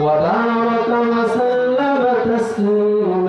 وبارك وسلم تسليما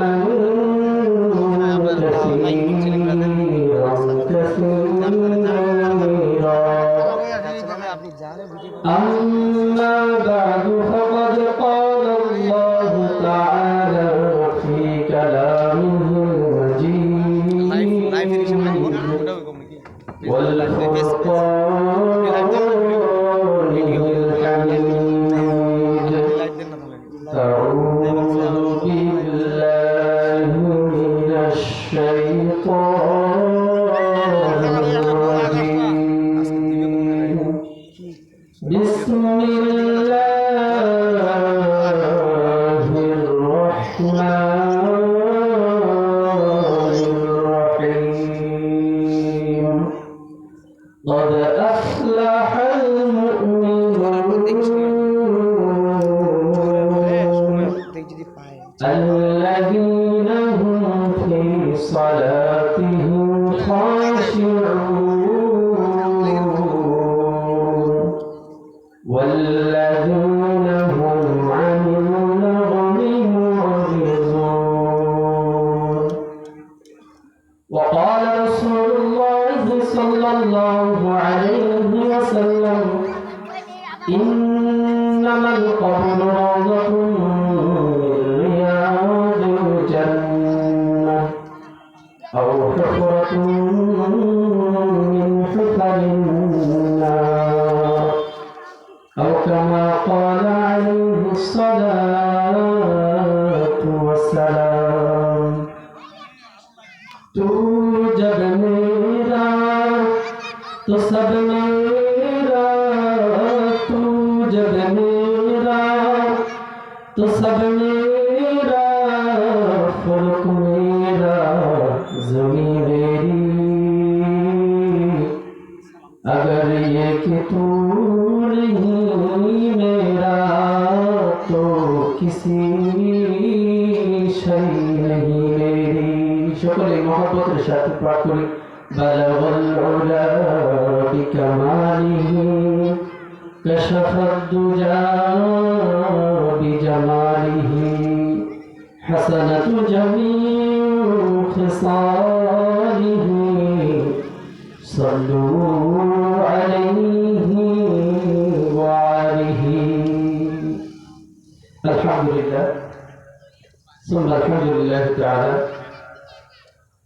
किसी সকলে মহব্বতের সাথে পাঠ করি বালাগাল উলা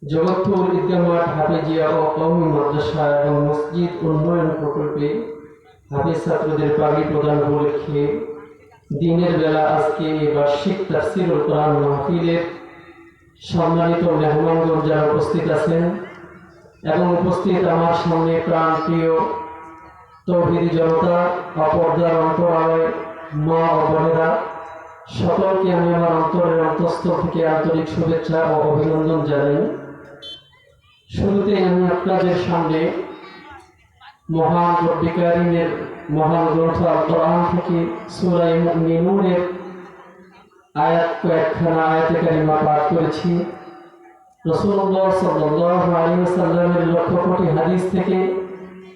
জগৎপুর ঈদগাহ মাঠ হাফেজিয়া ও কওমি মাদ্রাসা এবং মসজিদ উন্নয়ন প্রকল্পে হাফেজ ছাত্রদের পাগড়ি প্রদান উপলক্ষে দিনের বেলা আজকে এই বার্ষিক তাফসিরুল কোরআন মাহফিলের সম্মানিত মেহমানগণ যারা উপস্থিত আছেন এবং উপস্থিত আমার সামনে প্রাণ প্রিয় তৌহিদি জনতা, অপর্দার অন্তরালয় মা ও সকলকে আমি আমার অন্তরের অন্তঃস্থল থেকে আন্তরিক শুভেচ্ছা ও অভিনন্দন জানাই। শুরুতে আমি আপনাদের সামনে মহান রব্বিকারিমের মহান গ্রন্থ আল থেকে সূরা মুমিনুনের আয়াত কয়েকখানা আয়াতে কারিমা পাঠ করেছি। রসুল্লাহ সাল্লাল্লাহু আলাইহি ওয়াসাল্লামের লক্ষ কোটি হাদিস থেকে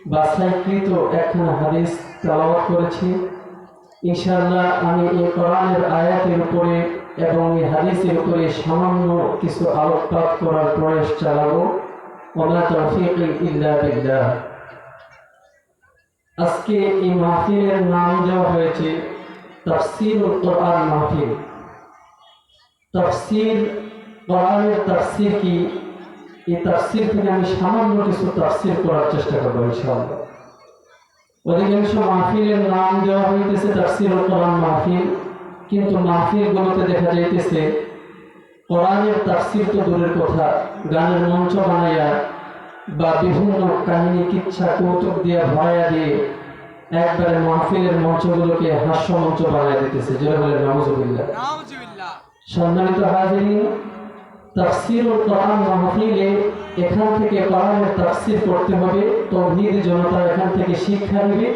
বাছাইকৃত একখানা হাদিস তেলাওয়াত করেছি। ইনশাআল্লাহ আমি এই কোরআনের আয়াতের উপরে এবং এই হাদিসের উপরে সামান্য কিছু আলোকপাত করার প্রয়াস চালাবো। তৌফিক ইল্লা বিল্লাহ। আজকে এই মাহফিলের নাম দেওয়া হয়েছে তাফসিরুল কোরআন মাহফিল। তাফসির, কোরআনের তাফসির কি? এই তাফসির থেকে আমি সামান্য কিছু তাফসির করার চেষ্টা করব ইনশাআল্লাহ। অধিকাংশ মাহফিলের নাম দেওয়া হইতেছে তাফসিরুল কোরআন মাহফিল কিন্তু মাহফিলগুলোতে দেখা যাইতেছে কোরআনের তাফসির তো দূরের কথা গানের মঞ্চ বানাইয়া বা বিভিন্ন কাহিনী কিচ্ছা কৌতুক দিয়ে ভয়া দিয়ে একবারে মাহফিলের মঞ্চগুলোকে হাস্য মঞ্চ বানায় দিতেছে যেটা বলে নামজুবিল্লাহ সম্মানিত হাজিরিন কোরআন মাহফিলে এখান থেকে কোরআনের তাফসির করতে হবে, তৌহিদ জনতা এখান থেকে শিক্ষা নেবে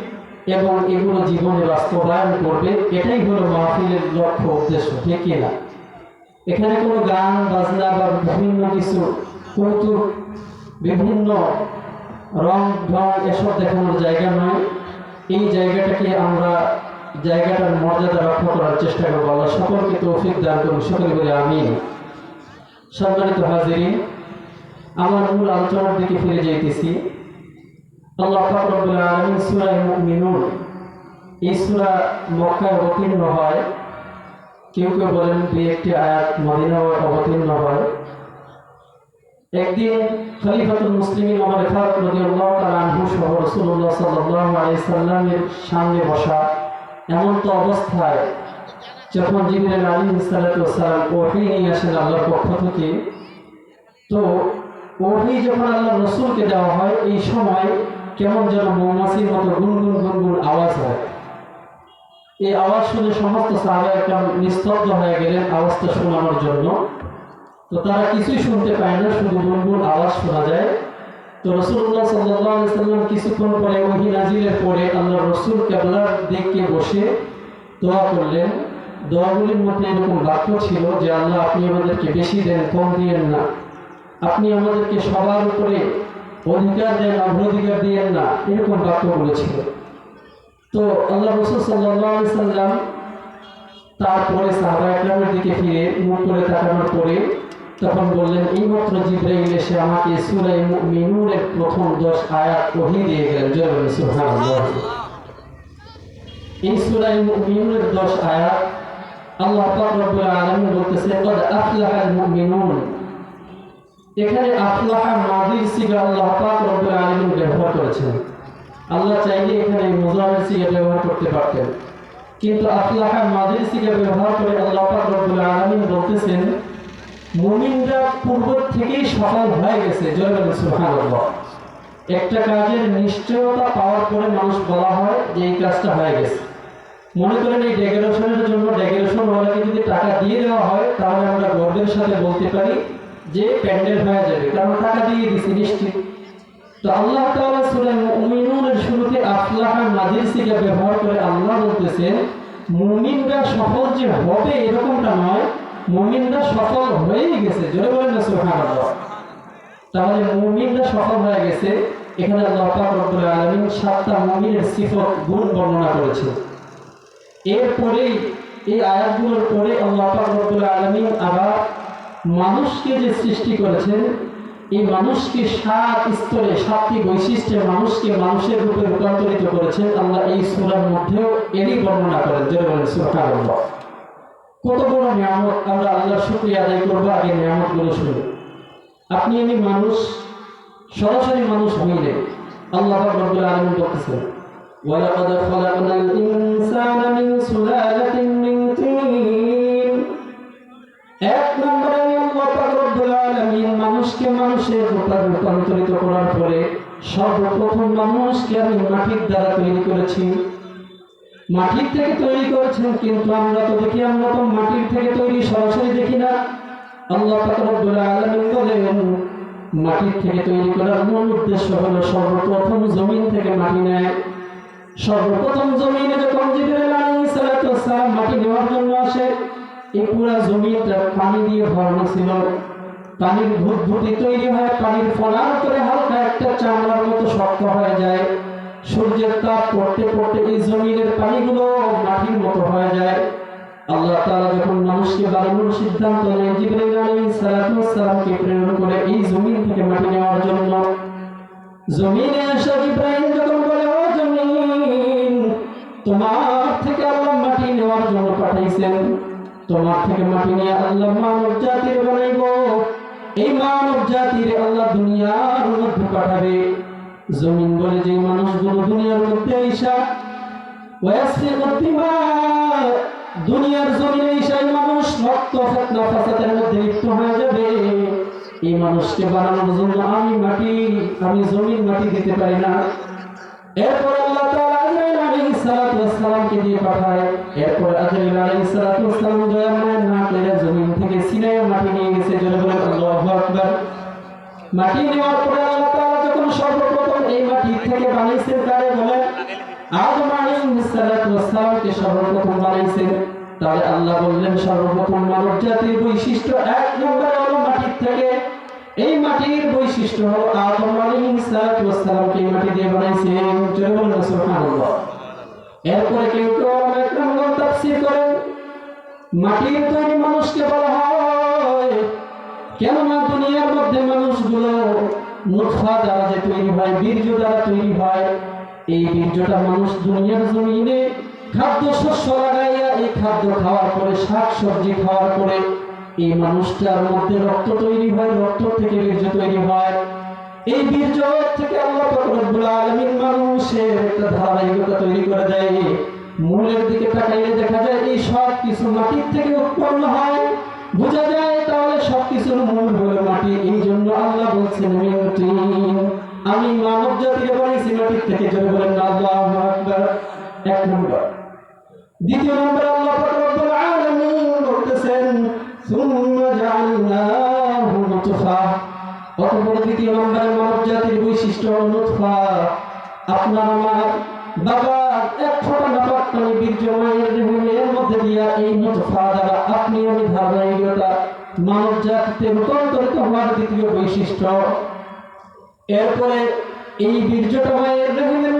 এবং এগুলো জীবনে বাস্তবায়ন করবে। এটাই হলো মাহফিলের লক্ষ্য উদ্দেশ্য, ঠিক কি না? এখানে কোনো গান, বাজনা বা বিভিন্ন কিছু, কৌতুক, বিভিন্ন রং, ঢং এসব দেখানোর জায়গা নয়। এই জায়গাটাকে আমরা জায়গাটার মর্যাদা রক্ষা করার চেষ্টা করব। আল্লাহ সকলকে তৌফিক দান করুন। সকলে বলে আমি সম্মানিত হাজিরিন, আমার মূল আলোচনার দিকে ফিরে যাইতেছি। আল্লাহ পাক রব্বুল আলামিন মক্কায় অবতীর্ণ হয়। কেউ কেউ বলেন একটি আয়াত মদিনায় অবতীর্ণ হয়। একদিন খলিফাতুল মুসলিমিন ওমর ফারুক রাদিয়াল্লাহু তাআলা আনহু সহ সাল্লামের সামনে বসা এমন তো অবস্থায় যখন জিবরাইল ওয়াসসালাম ওহী নিয়ে আসেন আল্লাহর পক্ষ থেকে, তো ওহী যখন আল্লাহ রসুলকে দেওয়া হয়, এই সময় কেমন যেন মৌমাছির মতো গুনগুন গুনগুন আওয়াজ হয়। এই আওয়াজ শুনে সমস্ত সাহাবা একদম নিস্তব্ধ হয়ে গেলেন আওয়াজটা শোনানোর জন্য। তো তারা কিছুই শুনতে পায় না, শুধু গুনগুন আওয়াজ শোনা যায়। তো রসুল্লাহ সাল্লাহ সাল্লাম কিছুক্ষণ পরে ওহি নাজিলের পরে আল্লাহ রসুল কেবলার দিকে বসে দোয়া করলেন। দোয়াগুলির মধ্যে এরকম বাক্য ছিল যে, আল্লাহ, আপনি আমাদেরকে বেশি দেন, কম দিয়েন না। আপনি আমাদেরকে সবার উপরে অধিকার দেন, অগ্রাধিকার দিয়েন না। এরকম বাক্য বলেছিল। তো আল্লাহ রসুল সাল্লাম তারপরে সাহাবা দিকে ফিরে মুখ করে তাকানোর পরে তখন বললেন এইমাত্র জিব্রাইল এসে আমাকে সুরাই মিনুরের প্রথম দশ আয়াত ওহি দিয়ে গেলেন। জয় সুবহানাল্লাহ। এই সুরাই মিনুরের দশ আয়াত আল্লাহ রব্বুল আলামিন বলতেছে, কদ আফলাহাল মুমিনুন এখানে আফলাহা মাদির সিগা আল্লাহ পাক রব্বুল আলামিন ব্যবহার করেছেন। আল্লাহ চাইলে এখানে মুজাহির সিগা ব্যবহার করতে পারতেন। কিন্তু আফলাহা মাদির সিগা ব্যবহার করে আল্লাহ পাক রব্বুল আলামিন বলতেছেন, মুমিনরা পূর্ব থেকেই সফল হয়ে গেছে। জয় বলে সুবহানাল্লাহ। একটা কাজের নিশ্চয়তা পাওয়ার পরে মানুষ বলা হয় যে এই কাজটা হয়ে গেছে। মনে করেন এই ডেকোরেশনের জন্য ডেকোরেশন ওয়ালাকে যদি টাকা দিয়ে দেওয়া হয়, তাহলে আমরা গর্বের সাথে বলতে পারি যে প্যান্ডেল হয়ে যাবে। কারণ টাকা দিয়ে দিছি, নিশ্চিত। তো আল্লাহ তাআলা সূরা মুমিনুনের শুরুতে আফলাহা মাজিসিকে ব্যবহার করে আল্লাহ বলতেছেন, মুমিনরা সফল যে হবে এরকমটা নয়, মুমিনরা সফল হয়েই গেছে। জোরে বলেন না, সুবহানাল্লাহ। তাহলে মুমিনরা সফল হয়ে গেছে, এখানে আল্লাহ পাক রব্বুল আলামিন সাতটা মুমিনের সিফত গুণ বর্ণনা করেছেন। এরপরেই এই আয়াতগুলোর পরে আল্লাহ আবার মানুষকে যে সৃষ্টি করেছেন, এই মানুষকে সাত স্তরে, সাতটি বৈশিষ্ট্যে মানুষকে মানুষের রূপে রূপান্তরিত করেছেন আল্লাহ এই সূরার মধ্যেও এরই বর্ণনা করেন। যে বলেন, সুবহানাল্লাহ। কত বড় নিয়ামত আমরা আল্লাহর শুকরিয়া আদায় করব আগে নিয়ামতগুলো শুনে আপনি আমি মানুষ, সরাসরি মানুষ হইলে আল্লাহ রব্বুল আলামিন বলতেছেন ولقد خلقنا الإنسان من سلالة من طين এক নম্বরে আমি আল্লাহ পাক রব্বুল আলামিন মানুষকে মানুষের রূপে রূপান্তরিত করার পরে সর্বপ্রথম মানুষকে আমি মাটির দ্বারা তৈরি করেছি মাটির থেকে তৈরি করেছেন কিন্তু আমরা তো দেখি আমরা তো মাটির থেকে তৈরি সরাসরি দেখি না আল্লাহ পাক রব্বুল আলামিন বলেন মাটির থেকে তৈরি করার মূল উদ্দেশ্য হলো সর্বপ্রথম জমিন থেকে মাটি নেয় সর্বপ্রথম জমিনে যখন জিবরাইল আলাইহিস সালাতু ওয়াসসালাম মাটি নেওয়ার জন্য আসে, এই পুরা জমিটা পানি দিয়ে ভরানো ছিল। পানির ভুটভুটি তৈরি হয়, পানির ফোনার করে হালকা একটা চামড়ার মতো শক্ত হয়ে যায়। সূর্যের তাপ পড়তে পড়তে এই জমিনের পানিগুলো মাটির মতো হয়ে যায়। আল্লাহ তাআলা যখন মানুষকে বানানোর সিদ্ধান্ত নেন, জিবরাইল আলাইহিস সালাতু ওয়াসসালামকে প্রেরণ করে এই জমিন থেকে মাটি নেওয়ার জন্য। জমিনে আসা ইব্রাহিম যখন বলে, ও তোমার থেকে আল্লাহ মাটি নেওয়ার জন্য পাঠাইছেন তোমার থেকে মাটি নিয়ে আল্লাহ মানব জাতির বানাইব। এই মানব জাতির আল্লাহ দুনিয়ার মধ্যে পাঠাবে। জমিন বলে যে মানুষগুলো দুনিয়ার মধ্যে ঈশা দুনিয়ার জমিনে ঈশাই মানুষ রক্ত, ফেতনা, ফাসাদের মধ্যে লিপ্ত হয়ে যাবে। এই মানুষকে বানানোর জন্য আমি মাটি, আমি জমির মাটি দিতে পারি না। এরপর আল্লাহ আজরাইল আলাইহিস সালাতু ওয়াস সালামকে দিয়ে পাঠায়। এরপর আজরাইল আলাইহিস সালাতু ওয়াস সালাম দয়াময় না করে জমিন থেকে সিনাই মাটি নিয়ে গেছে। জোরে বলে আল্লাহু তাহলে আল্লাহ বললেন, সর্বপ্রথম মানব জাতির বৈশিষ্ট্য এক নম্বর হলো মাটির থেকে। এই মাটির বৈশিষ্ট্য হলো আদম আলাইহিস সালাতু ওয়াস এই মাটি দিয়ে বানাইছেন জোরে বলুন, সুবহানাল্লাহ। এরপরে কেউ কেউ অনেক রকম করেন। মাটির তৈরি মানুষকে বলা হয়, কেননা দুনিয়ার মধ্যে মানুষগুলো মুঠফা দ্বারা যে তৈরি হয়, বীর্য দ্বারা তৈরি হয়, এই বীর্যটা মানুষ দুনিয়ার জমিনে খাদ্য শস্য লাগাইয়া এই খাদ্য খাওয়ার পরে শাক সবজি খাওয়ার পরে এই মানুষটার মধ্যে রক্ত তৈরি হয়, রক্ত থেকে বীর্য তৈরি হয়। এই থেকে আল্লাহ রব্বুল আলামিন মানুষের একটা ধারাবাহিকতা তৈরি করে দেয়। মূলের দিকে তাকাইলে দেখা যায় এই সব কিছু মাটির থেকে উৎপন্ন হয়। বোঝা যায় তাহলে সব কিছুর মূল হলো মাটি। এই জন্য আল্লাহ বলছেন আমি মানব জাতিকে বানিয়েছি মাটির থেকে জোরে বলেন, আল্লাহু এক নম্বর। দ্বিতীয় নম্বর, আল্লাহ রব্বুল আলামিন বলতেছেন, সুম্মা জাআলনাহু নুতফা অতঃপর দ্বিতীয় নম্বরে মানব জাতির বৈশিষ্ট্য হলো আপনার আমার বাবা এক নাপাক বীর্য মায়ের দেহের মধ্যে দিয়া এই দ্বারা আপনি আমি মানব জাতিতে রূপান্তরিত হওয়ার দ্বিতীয় বৈশিষ্ট্য। এরপরে এই বীর্যটা মায়ের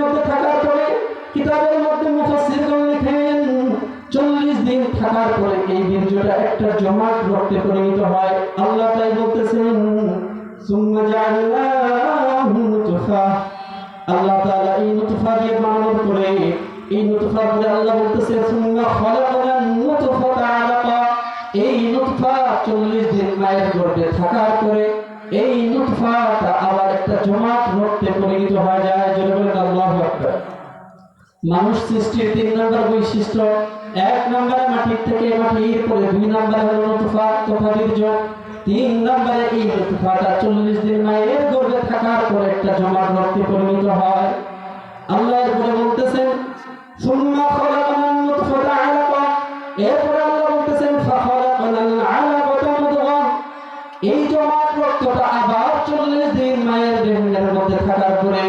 মধ্যে থাকার পরে কিতাবের মধ্যে লিখেন, চল্লিশ দিন থাকার পরে এই বীর্যটা একটা জমাট রক্তে পরিণত হয়। আল্লাহ তাই বলতেছেন আল্লাহ তাআলা এই নুতফা দিয়ে বানানোর পরে এই নুতফা দিয়ে আল্লাহ বলতেছে, সুম্মা খালাকনা নুতফাতা আলাকা এই নুতফা 40 দিন মায়ের গর্ভে থাকার পরে, এই নুতফাটা আবার একটা জমাট রক্তে পরিণত যায়। জোরে বলেন আল্লাহু আকবার। মানুষ সৃষ্টির তিন নম্বর বৈশিষ্ট্য, এক নম্বরে মাটির থেকে মাটির পরে দুই নম্বরে হলো নুতফা তথা বীর্য। তিন নম্বরে এই নুতফাটা চল্লিশ দিন মায়ের গর্ভে থাকার পরে একটা জমাট রক্তে পরিণত হয়। আল্লাহ এরপরে বলতেছেন, সুম্মা খলাকনাল নুতফাতা আলাকা। এরপরে আল্লাহ বলতেছেন ফাখলাকনাল আলাকাতা মুদগা এই জমাট রক্তটা আবার চল্লিশ দিন মায়ের দেহের মধ্যে থাকার পরে,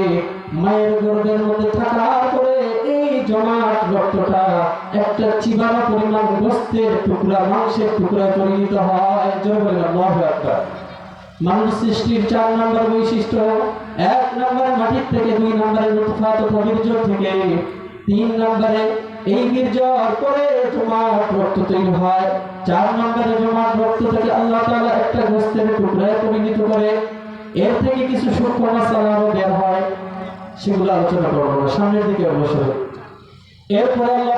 মায়ের গর্ভের মধ্যে থাকার পরে এই জমাট রক্তটা একটা চিবানো পরিমাণ গোস্তের টুকরা, মাংসের টুকরা পরিণত হয়। মানুষ সৃষ্টির চার নম্বর বৈশিষ্ট্য এক নম্বরে মাটির থেকে দুই নম্বরে বীর্য থেকে তিন নম্বরে এই জমাট রক্ত তৈরি হয়। চার নম্বরে রক্ত থেকে আল্লাহ একটা গোস্তের টুকরায় পরিণত করে, এর থেকে কিছু সূক্ষ্ম মশলাও বের হয়। সেগুলো আলোচনা করব সামনের দিকে অবশ্যই এরপরে আল্লাহ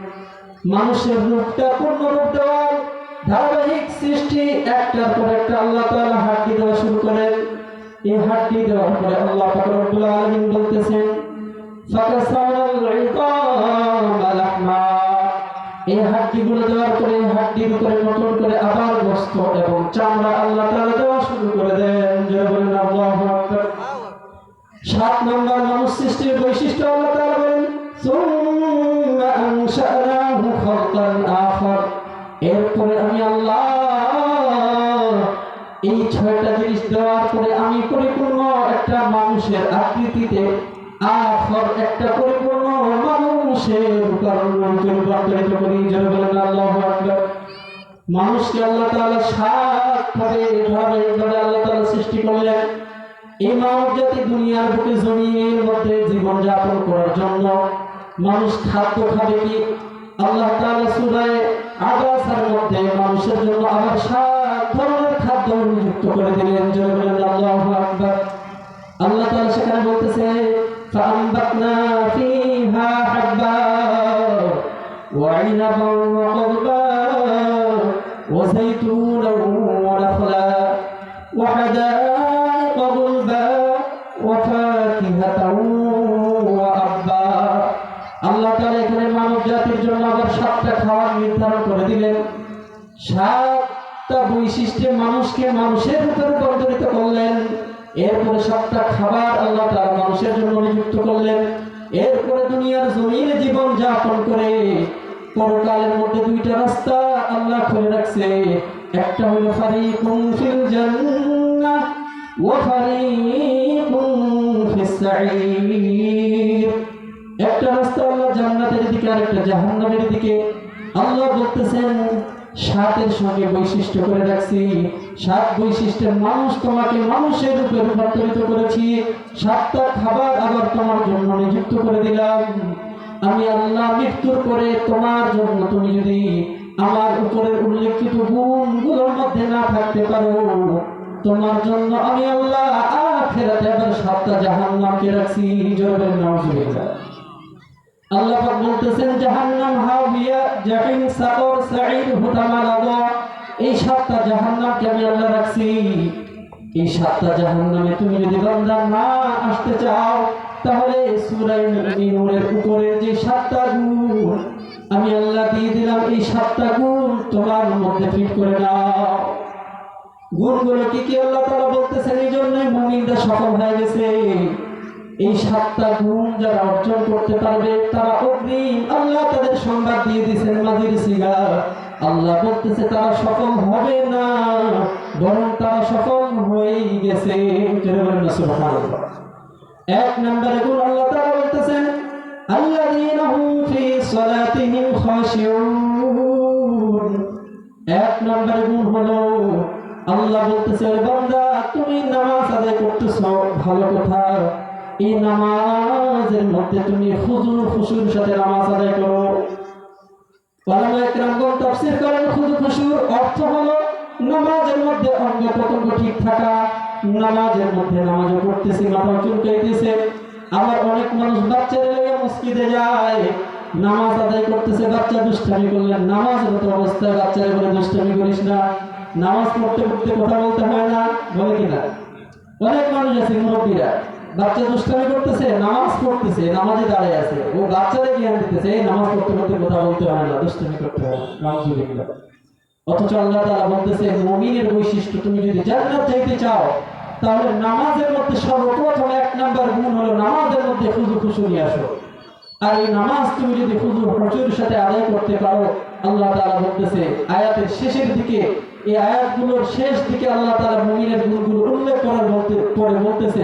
মানুষের রূপটা পূর্ণ রূপ দেওয়ার ধারাবাহিক সৃষ্টি, একটার পর একটা আল্লাহ তাআলা হাড্ডি দেওয়া শুরু করেন। এই হাড্ডি দেওয়ার পরে আল্লাহ পাক বলতেছেন দেওয়ার পরে হাড্ডির উপরে নতুন করে আবার এবং চামড়া আল্লাহ দেওয়া শুরু করে দেন। বলেন সাত নম্বর মানুষ সৃষ্টির বৈশিষ্ট্য আল্লাহ তাআলা বলেন এরপরে আমি আল্লাহ এই ছয়টা জিনিস দেওয়ার পরে আমি পরিপূর্ণ একটা মানুষের আকৃতিতে একটা পরিপূর্ণ মানুষের রূপান্তরিত করি জোরে বলেন আল্লাহু মানুষকে আল্লাহ তাআলা সাত ভাবে ভাবে ভাবে আল্লাহ তাআলা সৃষ্টি করলেন। এই মানব জাতি দুনিয়ার বুকে, জমিনের মধ্যে জীবন যাপন করার জন্য মানুষ খাদ্য খাবে কি আল্লাহ তাআলা সূরায়ে আবাসার মধ্যে মানুষের জন্য আবার সাত ধরনের খাদ্য নিযুক্ত করে দিলেন জোরে বলেন আল্লাহু আকবার আল্লাহ তাআলা সেখানে বলতেছে فأنبتنا فيها حبا وعنبا সাতটা বৈশিষ্ট্যে মানুষকে মানুষের রূপে রূপান্তরিত করলেন। এরপরে সাতটা খাবার আল্লাহ তাআলা মানুষের জন্য নিযুক্ত করলেন। এরপরে দুনিয়ার জমিনে জীবন যাপন করে পরকালের মধ্যে দুইটা রাস্তা আল্লাহ খুলে রাখছে। একটা হলো ফারিকুম ফিল জান্নাহ, ওয়া ফারিকুম একটা রাস্তা আল্লাহ জান্নাতের দিকে আর একটা জাহান্নামের দিকে। আল্লাহ বলতেছেন সাতের সঙ্গে বৈশিষ্ট্য করে রাখছি। সাত বৈশিষ্ট্যের মানুষ তোমাকে মানুষের রূপে রূপান্তরিত করেছি। সাতটা খাবার আবার তোমার জন্য নিযুক্ত করে দিলাম। আমি আল্লাহ মৃত্যুর পরে তোমার জন্য তুমি যদি আমার উপরের উল্লেখিত গুণগুলোর মধ্যে না থাকতে পারো, তোমার জন্য আমি আল্লাহ আখেরাতে আবার সাতটা জাহান্নামকে রাখছি। জোরে নাউজুবিল্লাহ। আল্লাহ বলতেছেন, জাহান্নাম হাবিয়া জাহিম সাকর সাঈদ হুতামালাদা এই সাতটা জাহান্নামকে আমি আল্লাহ রাখছি। এই সাতটা জাহান্নামে তুমি যদি বান্দা না আসতে চাও, তাহলে সূরা মুমিনুনের উপরে যে সাতটা গুণ, আমি আল্লাহ দিয়ে দিলাম, এই সাতটা গুণ তোমার মধ্যে ফিট করে নাও। গুণগুলো কি কি আল্লাহ তাআলা বলতেছেন? এই জন্যই মুমিনরা সফল হয়ে গেছে। এই সাতটা গুণ যারা অর্জন করতে পারবে, তারা অগ্রিম আল্লাহ তাদের সংবাদ দিয়ে দিয়েছেন মাজির সিগা আল্লাহ বলতেছে, তারা সফল হবে না, বরং তারা সফল হয়েই গেছে। এক নম্বরে গুণ আল্লাহ তাআলা বলতেছেন এক নম্বরে গুণ হলো, আল্লাহ বলতেছে, "ওরে বান্দা, তুমি নামাজ আদায় করতেছো, ভালো কথা। এই নামাজের মধ্যে তুমি হুজুর খুশুর সাথে নামাজ আদায় করো। নামাজ করতেছে, বাচ্চা করলেন নামাজরত অবস্থায় বাচ্চারা করিস না। নামাজ পড়তে পড়তে কথা বলতে হয় না, বলে কিনা? অনেক মানুষ আছে, মুরব্বীরা। বাচ্চা দুষ্টামি করতেছে, নামাজ পড়তেছে, নামাজে দাঁড়িয়ে আছে। ও বাচ্চাদের জ্ঞান দিতেছে নামাজ পড়তে পড়তে কথা বলতে হয় না, দুষ্টামি করতে হয়, নাউজুবিল্লাহ। অথচ আল্লাহ তাআলা বলতেছে, মুমিনের বৈশিষ্ট্য তুমি যদি জান্নাত চাইতে চাও, তাহলে নামাজের মধ্যে সর্বপ্রথম এক নাম্বার গুণ হলো নামাজের মধ্যে খুজু খুশু নিয়ে আসো। আর এই নামাজ তুমি যদি হুজুর হুজুর সাথে আদায় করতে পারো, আল্লাহ তাআলা বলতেছে, আয়াতের শেষের দিকে, এই আয়াতগুলোর শেষ দিকে আল্লাহ তাআলা মুমিনের গুণগুলো উল্লেখ করার বলতে পরে বলতেছে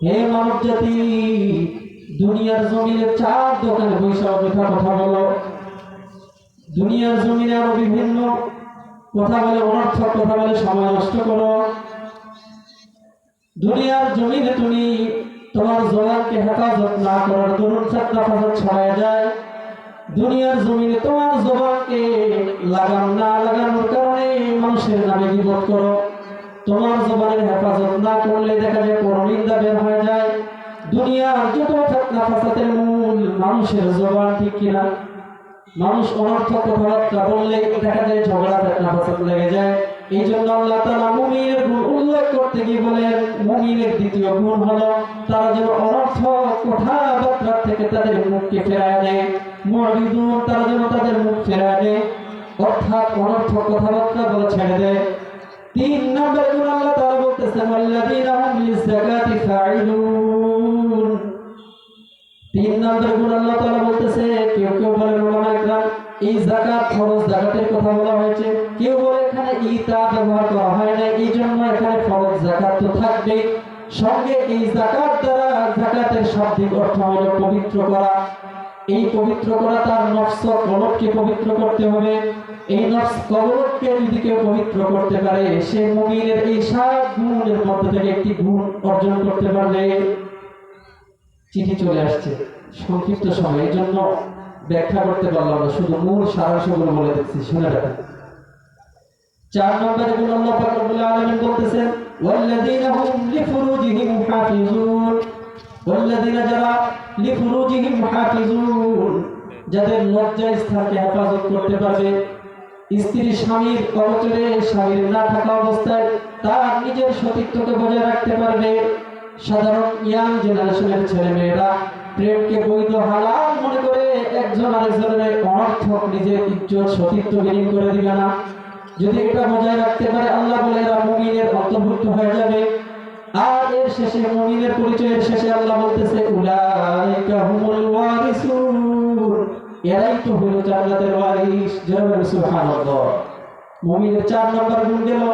হে মানব জাতি দুনিয়ার জমিনে চার দোকানে বৈশা অযথা কথা বলো। দুনিয়ার জমিনে আরও বিভিন্ন কথা বলে, অনর্থক কথা বলে, সময় নষ্ট করো। দুনিয়ার জমিনে তুমি তোমার জবানকে হেফাজত না করার দরুন ছাত্রা ফাসাদ ছড়ায় যায়। দুনিয়ার জমিনে তোমার জবানকে লাগাম না লাগানোর কারণে মানুষের নামে বিপদ করো। তোমার জবানের হেফাজত না করলে দেখা যায় পরনিন্দা বের হয়ে যায়। দুনিয়ার যত ফেতনা ফাসাদের মূল, মানুষের জবান ঠিক কিনা? মানুষ অনর্থক কথাবার্তা বললে দেখা যায় ঝগড়া, ফেতনা ফাসাদ লেগে যায়। এই জন্য আল্লাহ তাআলা মুমিনের গুণ উল্লেখ করতে গিয়ে বলেন, মুমিনের দ্বিতীয় গুণ হলো তারা যেন অনর্থক কথাবার্তা থেকে তাদের মুখকে ফেরায় নেয়। মরিদুন তারা যেন তাদের মুখ ফেরায় নেয়। অর্থাৎ অনর্থক কথাবার্তা বলে ছেড়ে দেয়। তিন নম্বর গুণ আল্লাহ তাআলা বলতেছেন ওয়াল্লাযীনা হুম লিযাকাতি ফাঈলুন। তিন নম্বর গুণ আল্লাহ তাআলা বলতেছে, কেউ কেউ বলেন ওলামা ইকরাম, এই যাকাত, ফরজ যাকাতের কথা বলা হয়েছে। কেউ বলে, এখানে ইতা ব্যবহার করা হয় না এই জন্য এখানে ফরজ যাকাত তো থাকবে সঙ্গে এই যাকাত দ্বারা যাকাতের শাব্দিক অর্থ হলো পবিত্র করা। এই পবিত্র করা তার নফস কলবকে পবিত্র করতে হবে। সংক্ষিপ্ত সময় এই জন্য ব্যাখ্যা করতে পারলাম না, শুধু মূল সারাংশগুলো বলে দিচ্ছি, শুনে রাখেন। চার নম্বরে গুণ বলতেছেন যাদের লজ্জা স্থানকে হেফাজত করতে পারবে স্ত্রী স্বামীর অবচরে স্বামীর না থাকা অবস্থায় তার নিজের সতীত্বকে বজায় রাখতে পারবে। সাধারণ ইয়াং জেনারেশনের ছেলে মেয়েরা প্রেমকে বৈধ হালাল মনে করে একজন আরেকজনের অনর্থক নিজের ইজ্জত, সতীত্ব বিলীন করে দিবে না। যদি এটা বজায় রাখতে পারে, আল্লাহ বলে এরা মুমিনের অন্তর্ভুক্ত হয়ে যাবে। আর এর শেষে মুমিনের পরিচয়ের শেষে আল্লাহ বলতেছে এরাই তো হলো জান্নাতের ওয়ারিস জনাবে সুবহানাল্লাহ। মুমিনের চার নম্বর গুণ গেল।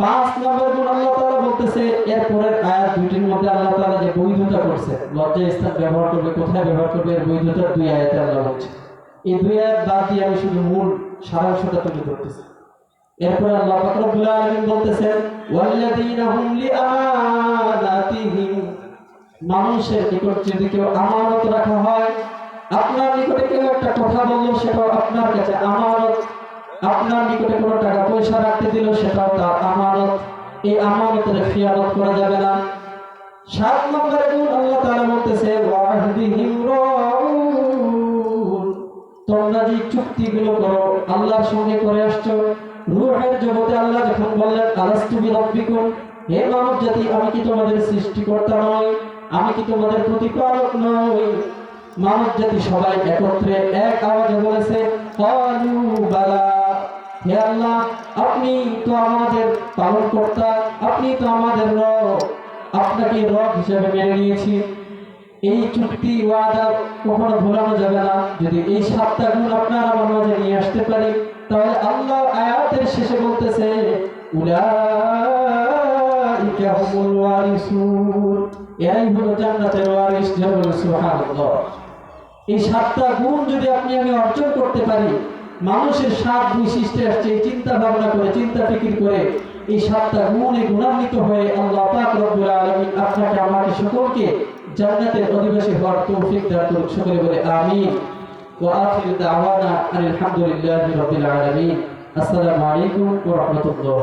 পাঁচ নম্বর গুণ আল্লাহ তাআলা বলতেছে, এরপরের আয়াত দুইটির মধ্যে আল্লাহ তাআলা যে বৈধতা করছে লজ্জা স্থান ব্যবহার করবে কোথায় ব্যবহার করবে, এর বৈধতা দুই আয়াতে আল্লাহ বলছে। এই দুই আয়াত বাদ দিয়ে আমি শুধু মূল সারাংশটা তুলে ধরতেছি। এরপর আল্লাহ পাক রব্বুল আলামিন বলতেছেন, ওয়াল্লাযীনা হুম লিআমানাতিহিম মানুষের নিকট যদি কেউ আমানত রাখা হয় আপনার নিকটে কেউ একটা কথা বলল, সেটাও আপনার কাছে আমানত। আপনার নিকটে কোনো টাকা পয়সা রাখতে দিল, সেটাও তার আমানত। এই আমানতের খিয়ানত করা যাবে না। সাত নম্বরে গুণ আল্লাহ তাআলা বলতেছে তোমরা যে চুক্তিগুলো করো, আল্লাহর সঙ্গে করে আসছো। রূহের জগতে আল্লাহ যখন বললেন, আলাস্তু বিরাব্বিকুম? হে মানব জাতি আমি কি তোমাদের সৃষ্টিকর্তা নই? আমি কি তোমাদের প্রতিপালক নই? মানব জাতি সবাই একত্রে এক আওয়াজে বলেছে হে আল্লাহ, আপনি তো আমাদের পালনকর্তা, আপনি তো আমাদের রব, আপনাকে রব হিসেবে মেনে নিয়েছি। এই চুক্তি, ওয়াদা কখনো ভোলানো যাবে না। যদি এই সাতটা গুণ আপনার আমার মাঝে নিয়ে আসতে পারি, তাহলে আল্লাহ আয়াতের শেষে বলতেছে, উলাইকা হুমুল ওয়ারিসুন। এরাই হলো জান্নাতের ওয়ারিস জবর সুবহানাল্লাহ। এই সাতটা গুণ যদি আপনি আমি অর্জন করতে পারি, মানুষের সাত বৈশিষ্ট্যে আসছে চিন্তা ভাবনা করে, চিন্তা ফিকির করে, এই সাতটা গুণে গুণান্বিত হয়ে আল্লাহ পাক রব্বুল আলামিন আপনাকে, আমাকে সকলকে জান্নাতের অধিবাসী হওয়ার তৌফিক দান করুক, সকলে বলে আমিন। ওয়া আখিরু দাওয়ানা আলহামদুলিল্লাহি রাব্বিল আলামিন। আসসালামু আলাইকুম ওয়া রাহমাতুল্লাহ।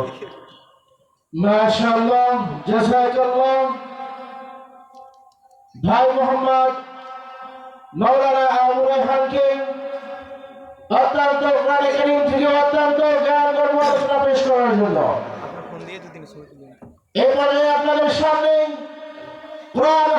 মাশাআল্লাহ জাযাকাল্লাহ ভাই মোহাম্মদ মৌলানা আবু খানকে অত্যন্ত কোরআনে কারীম থেকে অত্যন্ত জ্ঞান গর্ব আলোচনা পেশ করার জন্য। এরপরে আপনাদের সামনে কোরআন